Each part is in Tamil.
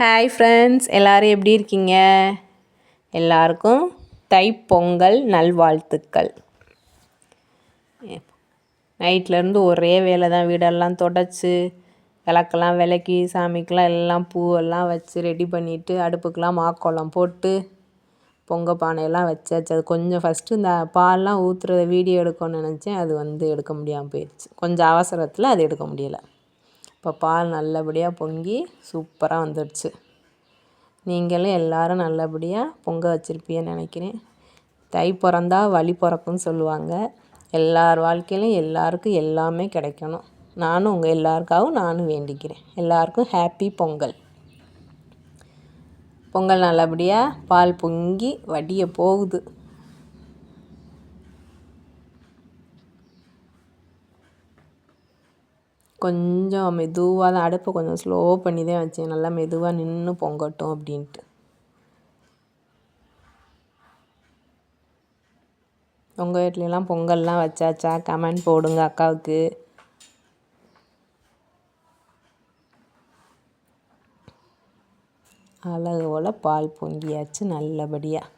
ஹாய் ஃப்ரெண்ட்ஸ் எல்லோரும் எப்படி இருக்கீங்க? எல்லாருக்கும் தைப்பொங்கல் நல்வாழ்த்துக்கள். நைட்லேருந்து ஒரே வேலை தான். வீடெல்லாம் தொடச்சி விளக்கெல்லாம் விளக்கி சாமிக்கெலாம் எல்லாம் பூவெல்லாம் வச்சு ரெடி பண்ணிவிட்டு அடுப்புக்கெலாம் மாக்கோளம் போட்டு பொங்க பானையெல்லாம் வச்சாச்சு. அது கொஞ்சம் ஃபஸ்ட்டு இந்த பால்லாம் ஊற்றுறத வீடியோ எடுக்கணும்னு நினச்சேன். அது வந்து எடுக்க முடியாமல் போயிடுச்சு கொஞ்சம் அவசரத்தில் அது எடுக்க முடியலை. இப்போ பால் நல்லபடியாக பொங்கி சூப்பராக வந்துடுச்சு. நீங்களும் எல்லோரும் நல்லபடியாக பொங்க வச்சுருப்பீங்கன்னு நினைக்கிறேன். தை பிறந்தா வழி பிறக்கும்னு சொல்லுவாங்க. எல்லார் வாழ்க்கையிலும் எல்லாருக்கும் எல்லாமே கிடைக்கணும். நானும் உங்கள் எல்லாருக்காகவும் நானும் வேண்டிக்கிறேன். எல்லாருக்கும் ஹாப்பி பொங்கல். பொங்கல் நல்லபடியாக பால் பொங்கி வடிய போகுது. கொஞ்சம் மெதுவாக தான் அடுப்பை கொஞ்சம் ஸ்லோ பண்ணி தான் வச்சேன். நல்லா மெதுவாக நின்று பொங்கட்டும் அப்படின்ட்டு. உங்கள் வீட்லலாம் பொங்கல்லாம் வச்சாச்சா? கமெண்ட் போடுங்க அக்காவுக்கு. அழகு போல் பால் பொங்கியாச்சு நல்லபடியாக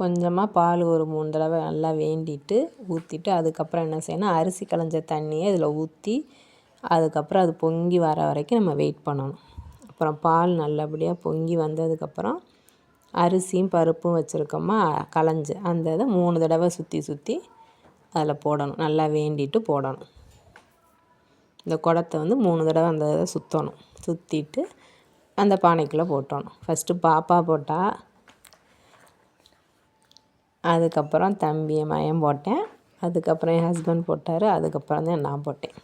கொஞ்சமாக பால் ஒரு மூணு தடவை நல்லா வேண்டிட்டு ஊற்றிட்டு அதுக்கப்புறம் என்ன செய்யணும்? அரிசி களைஞ்ச தண்ணியை இதில் ஊற்றி அதுக்கப்புறம் அது பொங்கி வர வரைக்கும் நம்ம வெயிட் பண்ணணும். அப்புறம் பால் நல்லபடியாக பொங்கி வந்ததுக்கப்புறம் அரிசியும் பருப்பும் வச்சுருக்கோமா களைஞ்சி அந்த இதை மூணு தடவை சுற்றி சுற்றி அதில் போடணும். நல்லா வேண்டிட்டு போடணும். இந்த குடத்தை வந்து மூணு தடவை அந்த இதை சுற்றணும் சுற்றிட்டு அந்த பானைக்குள்ளே போட்டணும். ஃபஸ்ட்டு பாப்பா போட்டால் அதுக்கப்புறம் தம்பி மயம் போட்டேன். அதுக்கப்புறம் என் ஹஸ்பண்ட் போட்டார். அதுக்கப்புறம் தான் நான் போட்டேன்.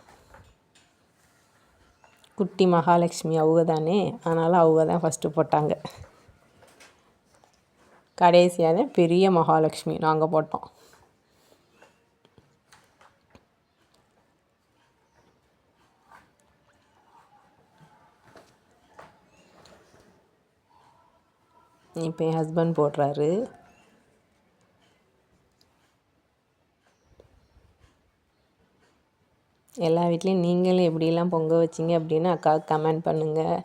குட்டி மகாலட்சுமி அவங்க தானே. அதனால் அவங்க தான் ஃபஸ்ட்டு போட்டாங்க. கடைசியாக தான் பெரிய மகாலட்சுமி நாங்கள் போட்டோம். இப்போ என் ஹஸ்பண்ட் போடுறாரு. எல்லா வீட்லேயும் நீங்களும் எப்படிலாம் பொங்க வச்சிங்க அப்படின்னு அக்காவுக்கு கமெண்ட் பண்ணுங்கள்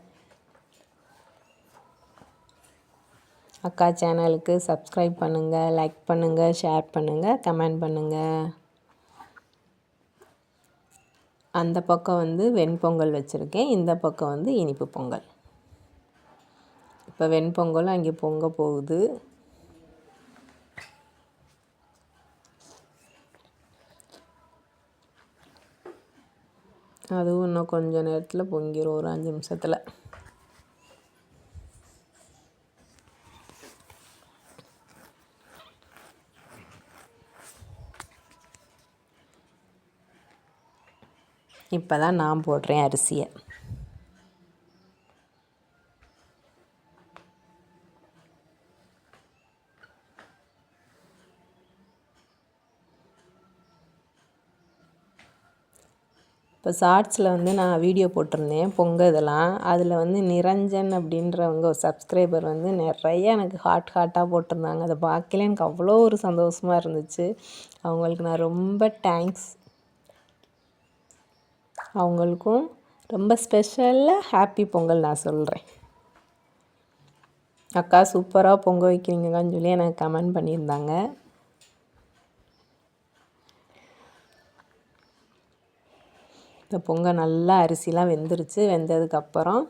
அக்கா சேனலுக்கு சப்ஸ்கிரைப் பண்ணுங்கள் லைக் பண்ணுங்கள் ஷேர் பண்ணுங்கள் கமெண்ட் பண்ணுங்கள் அந்த பக்கம் வந்து வெண்பொங்கல் வச்சுருக்கேன். இந்த பக்கம் வந்து இனிப்பு பொங்கல். இப்போ வெண்பொங்கலும் அங்கே பொங்க போகுது. அதுவும் இன்னும் கொஞ்சம் நேரத்தில் பொங்கிடும் ஒரு அஞ்சு நிமிஷத்தில். இப்போ தான் நான் போடுறேன் அரிசியை. இப்போ ஷார்ட்ஸில் வந்து நான் வீடியோ போட்டிருந்தேன் பொங்கல் இதெல்லாம். அதில் வந்து நிரஞ்சன் அப்படின்றவங்க ஒரு சப்ஸ்கிரைபர் வந்து நிறைய எனக்கு ஹாட் ஹாட்டாக போட்டிருந்தாங்க. அதை பார்க்கல எனக்கு அவ்வளோ ஒரு சந்தோஷமாக இருந்துச்சு. அவங்களுக்கு நான் ரொம்ப தேங்க்ஸ் அவங்களுக்கும் ரொம்ப ஸ்பெஷலாக ஹாப்பி பொங்கல் நான் சொல்கிறேன் அக்கா சூப்பராக பொங்க வைக்கிறீங்கன்னு சொல்லி எனக்கு கமெண்ட் பண்ணியிருந்தாங்க. இந்த பொங்கல் நல்லா அரிசிலாம் வெந்துருச்சு. வெந்ததுக்கப்புறம்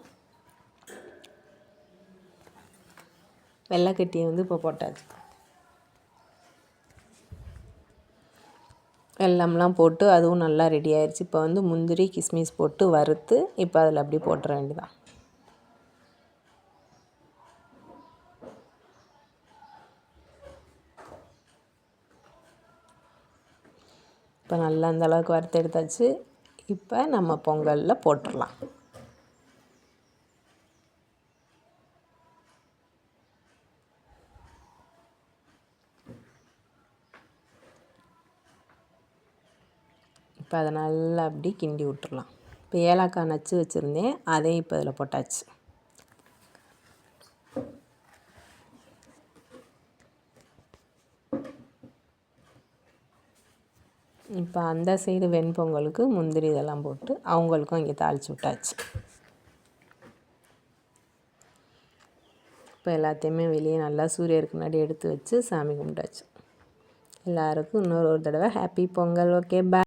வெள்ளைக்கட்டியை வந்து இப்போ போட்டாச்சு. வெள்ளம்லாம் போட்டு அதுவும் நல்லா ரெடி ஆயிடுச்சு இப்போ வந்து முந்திரி கிஸ்மிஸ் போட்டு வறுத்து இப்போ அதில் அப்படி போட்டுற வேண்டியதான் இப்போ நல்லா அந்த அளவுக்கு வறுத்து எடுத்தாச்சு. இப்போ நம்ம பொங்கலில் போட்டுடலாம் இப்போ அதை நல்லா அப்படி கிண்டி விட்டுடலாம் இப்போ ஏலக்காய் நச்சு வச்சுருந்தேன் அதையும் இப்போ இதில் போட்டாச்சு. இப்போ அந்த சைடு வெண்பொங்கலுக்கு முந்திரி இதெல்லாம் போட்டு அவங்களுக்கும் இங்கே தாளித்து விட்டாச்சு. இப்போ எல்லாத்தையுமே வெளியே நல்லா சூரியருக்கு முன்னாடி எடுத்து வச்சு சாமி கும்பிட்டாச்சு. எல்லாருக்கும் இன்னொரு ஒரு தடவை ஹாப்பி பொங்கல். Okay bye